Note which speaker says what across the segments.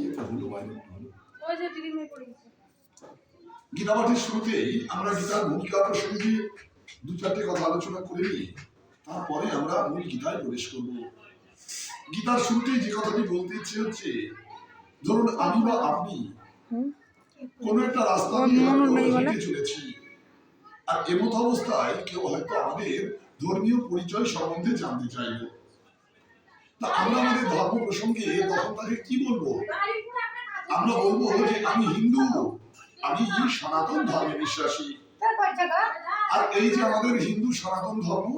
Speaker 1: কি একটা হলো বাইরে
Speaker 2: ওই যে পড়ে গেছে
Speaker 1: শুরুতেই আমরা গীতার ভূমিকা প্রসঙ্গে দু চারটে কথা আলোচনা করে নিয়ে তারপরে আমরা মূল গীতায় প্রবেশ করব। গীতার শুরুতেই যে কথাটি বলতে ইচ্ছে হচ্ছে ধরুন আমি বা আপনি কোন একটা রাস্তা দিয়ে
Speaker 2: মন- নেই
Speaker 1: চলেছি আর এমত অবস্থায় কেউ হয়তো আমাদের ধর্মীয় পরিচয় সম্বন্ধে জানতে চাইল। তা আমরা আমাদের ধর্ম প্রসঙ্গে তখন তাকে কি বলব? আমরা বলব যে আমি হিন্দু আমি সনাতন ধর্মে বিশ্বাসী। আর এই যে আমাদের হিন্দু সনাতন ধর্ম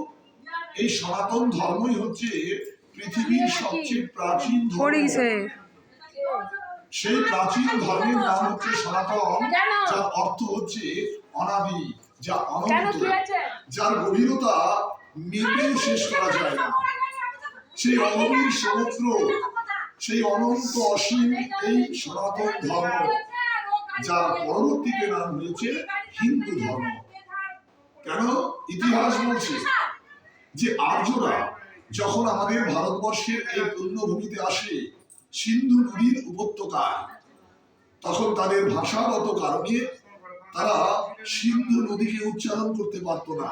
Speaker 1: এই সনাতন ধর্মই হচ্ছে পৃথিবীর সবচেয়ে প্রাচীন ধর্ম। সেই প্রাচীন ধর্মের নাম হচ্ছে সনাতন? যার অর্থ হচ্ছে অনাদি যা অনন্ত যার গভীরতা মেপেও শেষ করা যায় না। সেই অগভীর সমুদ্র, সেই অনন্ত অসীম এই সনাতন ধর্ম যার পরবর্তীতে নাম হয়েছে হিন্দু ধর্ম। কেন? ইতিহাস বলছে যে আর্যরা যখন আমাদের ভারতবর্ষের এই পুণ্যভূমিতে আসে সিন্ধু নদীর উপত্যকায়, তখন তাদের ভাষাগত কারণে তারা সিন্ধু নদীকে উচ্চারণ করতে পারত না।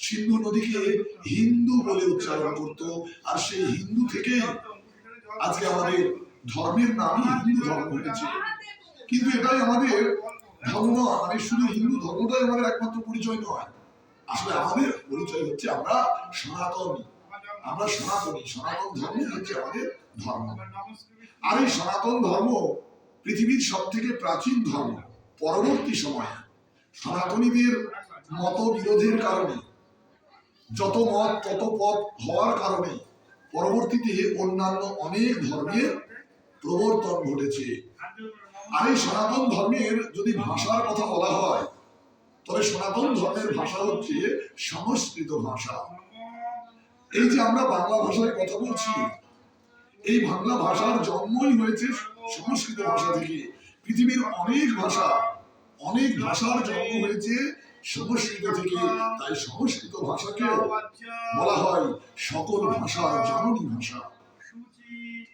Speaker 1: সিন্ধু নদীকে হিন্দু বলে উচ্চারণ করত। আর সেই হিন্দু থেকে আজকে আমাদের ধর্মের নামই হিন্দু ধর্ম হয়েছে। কিন্তু এটাই আমাদের ধর্ম মানে শুধু হিন্দু ধর্মটাই আমাদের একমাত্র পরিচয় নয়। আসলে আমাদের পরিচয় হচ্ছে আমরা সনাতন। আমরা সনাতনী, সনাতন ধর্ম হচ্ছে আমাদের ধর্ম। আর এই সনাতন ধর্ম পৃথিবীর সব থেকে প্রাচীন ধর্ম, পরবর্তী সময়ে। সনাতনীদের মত বিরোধের কারণে যত মত, তত পথ হওয়ার কারণে পরবর্তীতে অন্যান্য অনেক ধর্মের প্রবর্তন ঘটেছে। আর এই সনাতন ধর্মের যদি ভাষার কথা বলা হয়, তবে সনাতন ধর্মের ভাষা হচ্ছে সংস্কৃত ভাষা। এই যে আমরা বাংলা ভাষায় কথা বলছি, এই বাংলা ভাষার জন্মই হয়েছে সংস্কৃত ভাষা থেকে। পৃথিবীর অনেক ভাষা, অনেক ভাষার জন্ম হয়েছে সংস্কৃত থেকে তাই সংস্কৃত ভাষাকেও বলা হয় সকল ভাষার জননী ভাষা।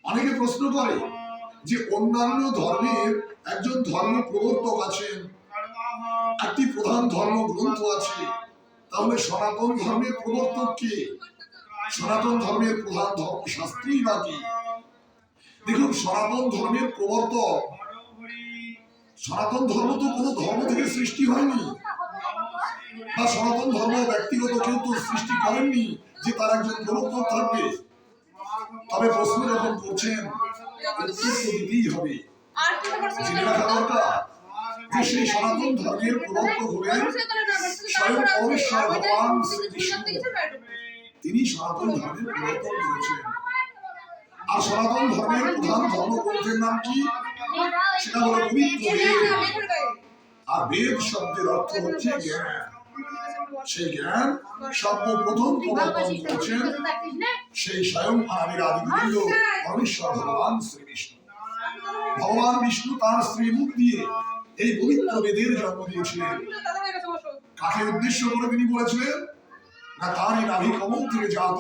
Speaker 1: অনেকে প্রশ্ন করে যে অন্যান্য ধর্মের একজন ধর্ম প্রবর্তক আছেন একটি প্রধান ধর্ম গ্রন্থ আছে তাহলে সনাতন ধর্মের প্রবর্তক কে? সনাতন ধর্মের প্রধান ধর্মশাস্ত্রই বা কি? দেখুন সনাতন ধর্মের প্রবর্তক সনাতন ধর্ম তো কোনো ধর্ম থেকে সৃষ্টি হয়নি। বা সনাতন ধর্ম ব্যক্তিগত কেউ তো সৃষ্টি করেননি যে তার একজন প্রবর্তক থাকবে। তবে প্রশ্ন যখন করছেন উত্তর তো দিতেই হবে।
Speaker 2: আর
Speaker 1: জেনে রাখা দরকার যে সেই সনাতন ধর্মের প্রবর্তক হলেন স্বয়ং পরমেশ্বর ভগবান শ্রীকৃষ্ণ। তিনি সনাতন ধর্মের প্রবর্তন করেছেন আর সনাতন ধর্মের প্রধান ধর্মগ্রন্থের নাম কি? সেটা হলো পবিত্র বেদ। আর বেদ শব্দের অর্থ হচ্ছে জ্ঞান। সেই জ্ঞান সর্বপ্রথম প্রবর্তন করেছেন সেই স্বয়ং আমাদের আদিগুরু পরমেশ্বর ভগবান শ্রীবিষ্ণু। ভগবান বিষ্ণু তার স্ত্রী মুখ দিয়ে এই পবিত্র বেদের জন্ম দিয়েছিলেন। কাকে উদ্দেশ্য করে তিনি বলেছিলেন? না তারই নাভি কমল থেকে জাত